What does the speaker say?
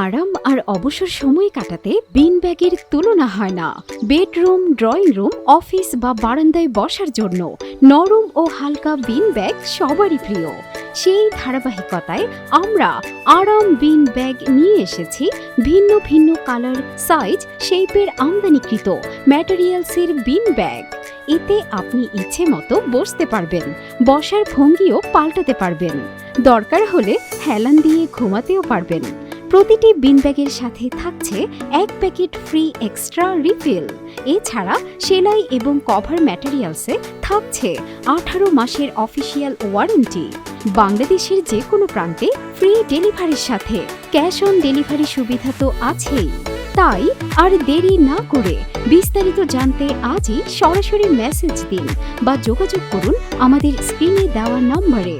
আরাম আর অবসর সময় কাটাতে বিন ব্যাগের তুলনা হয় না। বেডরুম, ড্রয়িং রুম, অফিস বা বারান্দায় বসার জন্য নরম ও হালকা বিন ব্যাগ সবারই প্রিয়। সেই ধারাবাহিকতায় আমরা আরাম বিন ব্যাগ নিয়ে এসেছি ভিন্ন ভিন্ন কালার, সাইজ, শেপের আমদানিকৃত ম্যাটেরিয়ালসের বিন ব্যাগ। এতে আপনি ইচ্ছে মতো বসতে পারবেন, বসার ভঙ্গিও পাল্টাতে পারবেন। দরকার হলে হেলান দিয়ে ঘুমাতেও পারবেন। প্রতিটি বিন ব্যাগের সাথে থাকছে এক প্যাকেট ফ্রি এক্সট্রা রিফিল এছাড়া সেলাই এবং কভার ম্যাটেরিয়ালসে থাকছে আঠারো মাসের অফিসিয়াল ওয়ারেন্টি বাংলাদেশের যে কোনো প্রান্তে ফ্রি ডেলিভারির সাথে ক্যাশ অন ডেলিভারি সুবিধা তো আছেই। তাই আর দেরি না করে বিস্তারিত জানতে আজই সরাসরি মেসেজ দিন বা যোগাযোগ করুন আমাদের স্ক্রিনে দেওয়া নম্বরে।